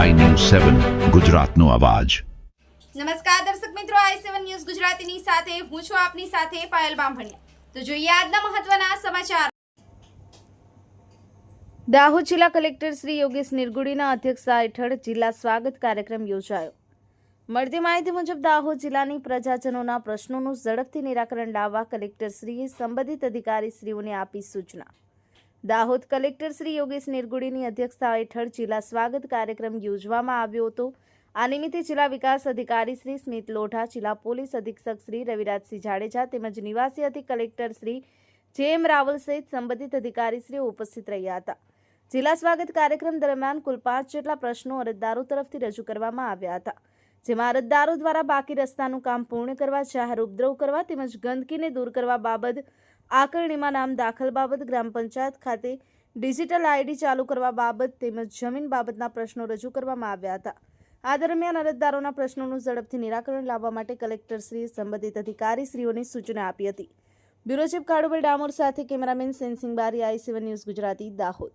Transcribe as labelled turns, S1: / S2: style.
S1: સેવન ગુજરાતનો અવાજ.
S2: નમસ્કાર દર્શક મિત્રો આઈ સેવન ન્યૂઝ ગુજરાતીની સાથે હું છું આપની સાથે પાયલ બામભણિયા. તો જોઈએ આજના મહત્વના સમાચાર. દાહોદ જિલ્લા કલેક્ટર શ્રી યોગેશ નિર્ગુડીના અધ્યક્ષતા હેઠળ જિલ્લા સ્વાગત કાર્યક્રમ યોજાયો. મળતી માહિતી મુજબ દાહોદ જિલ્લાની પ્રજાજનોના પ્રશ્નોનું ઝડપથી નિરાકરણ લાવવા કલેક્ટરશ્રીએ સંબંધિત અધિકારીશ્રીઓને આપી સૂચના. દાહોદ કલેક્ટર શ્રી યોગેશ નિર્ગુડીની અધ્યક્ષતા હેઠળ જિલ્લા સ્વાગત કાર્યક્રમ યોજવામાં આવ્યો હતો. આ નિમિત્તે જિલ્લા વિકાસ અધિકારી શ્રી સ્મિત લોઢા, જિલ્લા પોલીસ અધિક્ષક શ્રી રવિરાજસિંહ જાડેજા તેમજ નિવાસી અધિક કલેક્ટર શ્રી જે એમ રાવલ સહિત સંબંધિત અધિકારીશ્રીઓ ઉપસ્થિત રહ્યા હતા. જિલ્લા સ્વાગત કાર્યક્રમ દરમિયાન કુલ પાંચ જેટલા પ્રશ્નો અરજદારો તરફથી રજૂ કરવામાં આવ્યા હતા. જેમાં અરજદારો દ્વારા બાકી રસ્તાનું કામ પૂર્ણ કરવા, જાહેર ઉપદ્રવ કરવા તેમજ ગંદકીને દૂર કરવા બાબત આકરણીમાં નામ દાખલ બાબત ગ્રામ પંચાયત ખાતે ડિજિટલ આઈડી ચાલુ કરવા બાબત તેમજ જમીન બાબતના પ્રશ્નો રજૂ કરવામાં આવ્યા હતા. આ દરમિયાન અરજદારોના પ્રશ્નોનું ઝડપથી નિરાકરણ લાવવા માટે કલેક્ટરશ્રીએ સંબંધિત અધિકારીશ્રીઓને સૂચના આપી હતી. બ્યુરો ચીફ કાળુભાઈ ડામોર સાથે કેમેરામેન સેન્સિંગ બારી I seven news Gujarati, Dahod.